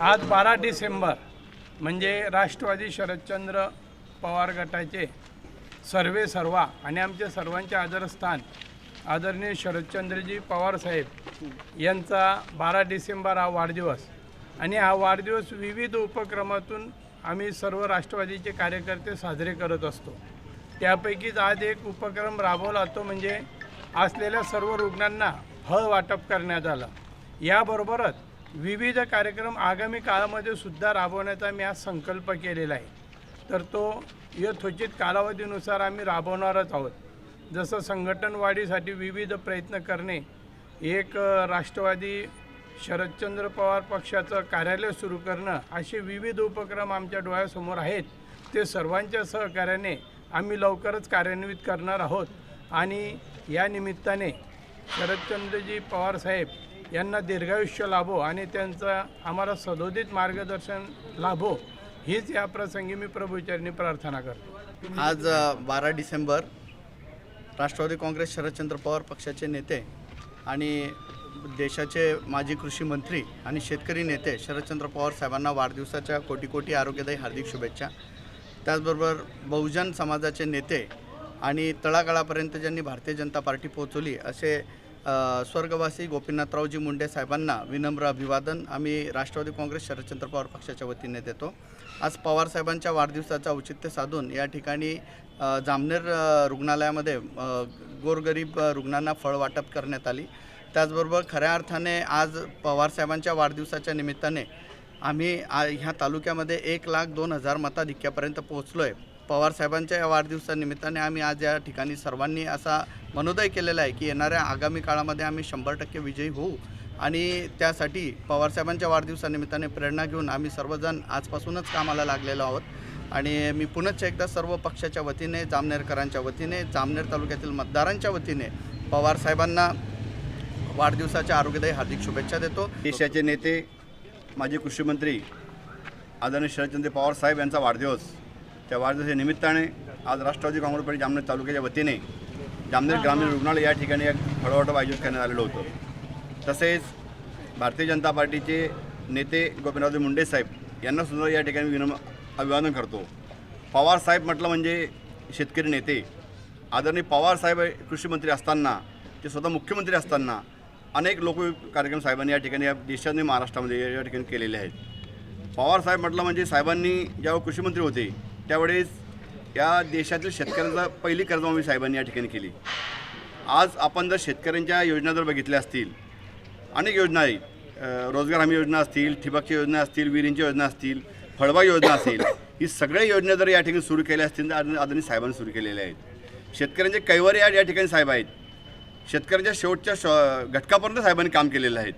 आज बारा डिसेंबर म्हणजे राष्ट्रवादी शरदचंद्र पवार गटाचे सर्वे सर्वा आणि आमच्या सर्वांचे आदरस्थान आदरणीय शरदचंद्रजी पवार साहेब यांचा बारा डिसेंबर हा वाढदिवस. आणि हा वाढदिवस विविध उपक्रमातून आम्ही सर्व राष्ट्रवादीचे कार्यकर्ते साजरे करत असतो. त्यापैकीच आज एक उपक्रम राबवला तो म्हणजे असलेल्या सर्व रुग्णांना फळ वाटप करण्यात आलं. याबरोबरच विविध कार्यक्रम आगामी काळामध्ये सुद्धा राबवण्याचा मी आज संकल्प केलेला आहे. तर तो यथोचित कालावधीनुसार आम्ही राबवणारच आहोत. जसं संघटन वाढीसाठी विविध प्रयत्न करणे एक राष्ट्रवादी शरदचंद्र पवार पक्षाचं कार्यालय सुरू करणं असे विविध उपक्रम आमच्या डोळ्यासमोर आहेत. ते सर्वांच्या सहकार्याने आम्ही लवकरच कार्यान्वित करणार आहोत. आणि या निमित्ताने शरदचंद्रजी पवार साहेब यांना दीर्घायुष्य लाभो आणि त्यांचा आम्हाला सदोदित मार्गदर्शन लाभो हीच या प्रसंगी मी प्रभूचरणी प्रार्थना करतो. आज बारा डिसेंबर राष्ट्रवादी काँग्रेस शरदचंद्र पवार पक्षाचे नेते आणि देशाचे माजी कृषी मंत्री आणि शेतकरी नेते शरदचंद्र पवार साहेबांना वाढदिवसाच्या कोटी कोटी आरोग्यदायी हार्दिक शुभेच्छा. त्याचबरोबर बहुजन समाजाचे नेते आणि तळागाळापर्यंत ज्यांनी भारतीय जनता पार्टी पोहोचवली असे स्वर्गवासी गोपीनाथरावजी मुंडे साहेबांना विनम्र अभिवादन. आम्ही राष्ट्रवादी काँग्रेस शरदचंद्र पवार पक्षाच्या वतीने देतो. आज पवार साहेबांच्या वाढदिवसाचं औचित्य साधून या ठिकाणी जामनेर रुग्णालयामध्ये गोरगरीब रुग्णांना फळ वाटप करण्यात आली. त्याचबरोबर खऱ्या अर्थाने आज पवार साहेबांच्या वाढदिवसाच्या निमित्ताने आम्ही ह्या तालुक्यामध्ये एक लाख दोन हजार मताधिक्यापर्यंत पोहोचलो आहे पवार साहेबांच्या या वाढदिवसानिमित्ताने आम्ही आज या ठिकाणी सर्वांनी असा मनोदय केलेला आहे की येणाऱ्या आगामी काळामध्ये आम्ही शंभर टक्के विजयी होऊ. आणि त्यासाठी पवारसाहेबांच्या वाढदिवसानिमित्ताने प्रेरणा घेऊन आम्ही सर्वजण आजपासूनच कामाला लागलेलो आहोत. आणि मी पुनश्च एकदा सर्व पक्षाच्या वतीने जामनेरकरांच्या वतीने जामनेर तालुक्यातील मतदारांच्या वतीने पवारसाहेबांना वाढदिवसाच्या आरोग्यदायी हार्दिक शुभेच्छा देतो. देशाचे नेते माजी कृषी मंत्री आदरणीय शरदचंद्र पवार साहेब यांचा वाढदिवस त्या वाढदिवसाच्या निमित्ताने आज राष्ट्रवादी काँग्रेस पार्टी जामनेर तालुक्याच्या वतीने जामनेर ग्रामीण रुग्णालय या ठिकाणी एक फळवाटप आयोजित करण्यात आलेलं होतं. तसेच भारतीय जनता पार्टीचे नेते गोपीनाथ मुंडे साहेब यांना सुद्धा या ठिकाणी विनम अभिवादन करतो. पवार साहेब म्हटलं म्हणजे शेतकरी नेते. आदरणीय पवार साहेब कृषीमंत्री असताना ते स्वतः मुख्यमंत्री असताना अनेक लोक कार्यक्रम साहेबांनी या ठिकाणी या देशाने महाराष्ट्रामध्ये या- ठिकाणी केलेले आहेत. पवार साहेब म्हटलं म्हणजे साहेबांनी ज्यावेळी कृषीमंत्री होते त्यावेळेस या देशातील शेतकऱ्यांचा पहिली कर्जमाफी साहेबांनी या ठिकाणी केली. आज आपण जर शेतकऱ्यांच्या योजना जर बघितल्या असतील अनेक योजना आहेत. रोजगार हमी योजना असतील ठिबकच्या योजना असतील विहिरींच्या योजना असतील फळबाग योजना असेल ही सगळ्या योजना जर या ठिकाणी सुरू केल्या असतील तर आदरणीय साहेबांनी सुरू केलेल्या आहेत. शेतकऱ्यांचे कैवारी या या ठिकाणी साहेब आहेत. शेतकऱ्यांच्या शेवटच्या श घटकापर्यंत साहेबांनी काम केलेलं आहे.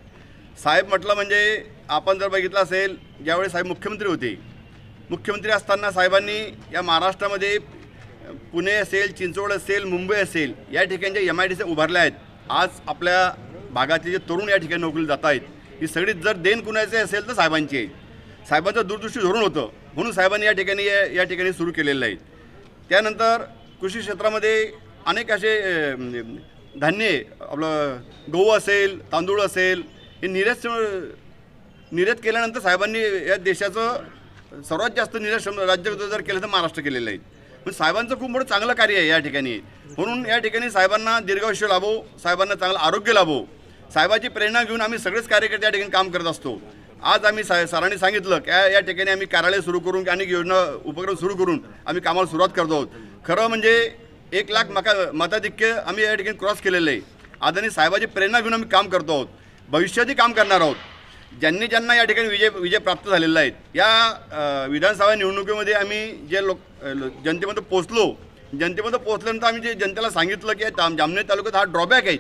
साहेब म्हटलं म्हणजे आपण जर बघितलं असेल ज्यावेळी साहेब मुख्यमंत्री होते मुख्यमंत्री असताना साहेबांनी या महाराष्ट्रामध्ये पुणे असेल चिंचवड असेल मुंबई असेल या ठिकाणच्या एम आय डी सी उभारल्या आहेत. आज आपल्या भागातले जे तरुण या ठिकाणी नोकरीला जात आहेत ही सगळी जर देण कुणाचे असेल तर साहेबांची. आहे साहेबांचं दूरदृष्टी धोरण होतं म्हणून साहेबांनी या ठिकाणी या या ठिकाणी सुरू केलेलं आहे. त्यानंतर कृषी क्षेत्रामध्ये अनेक असे धान्य आपलं गहू असेल तांदूळ असेल हे निर्यात निर्यात केल्यानंतर साहेबांनी या देशाचं सर्वात जास्त निर्यात क्षम- राज्य जर केलं तर महाराष्ट्र केलेलं आहे. पण साहेबांचं खूप मोठं चांगलं कार्य आहे या ठिकाणी. म्हणून या ठिकाणी साहेबांना दीर्घायुष्य लाभो साहेबांना चांगलं आरोग्य लाभो. साहेबाची प्रेरणा घेऊन आम्ही सगळेच कार्यकर्ते या ठिकाणी काम करत असतो. आज आम्ही सा सरांनी सांगितलं की या- या ठिकाणी आम्ही कार्यालय सुरू करून अनेक योजना उपक्रम सुरू करून आम्ही कामाला सुरुवात करतो आहोत. खरं म्हणजे एक लाख मका मताधिक्य आम्ही या ठिकाणी क्रॉस केलेलं आहे. आदरणीय साहेबाची प्रेरणा घेऊन आम्ही काम करतो आहोत. भविष्यातही काम करणार आहोत. ज्यांनी ज्यांना या ठिकाणी विजय विजय प्राप्त झालेला आहेत या विधानसभा निवडणुकीमध्ये आम्ही जे लोक जनतेमध्ये पोचलो जनतेमध्ये पोचल्यानंतर आम्ही जे जनतेला सांगितलं की जाम जामनेर तालुक्यात हा ड्रॉबॅक आहे.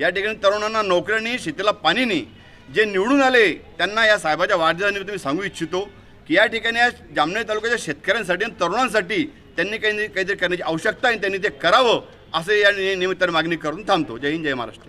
या ठिकाणी तरुणांना नोकऱ्यांनी शेतीला पाणीने जे निवडून आले त्यांना या साहेबाच्या वाढदिवसानिमित्त मी सांगू इच्छितो की या ठिकाणी या जामनेर तालुक्याच्या शेतकऱ्यांसाठी आणि तरुणांसाठी त्यांनी काही काहीतरी करण्याची आवश्यकता आहे आणि त्यांनी ते करावं असं या निमित्ताने मागणी करून थांबतो. जय हिंद जय महाराष्ट्र.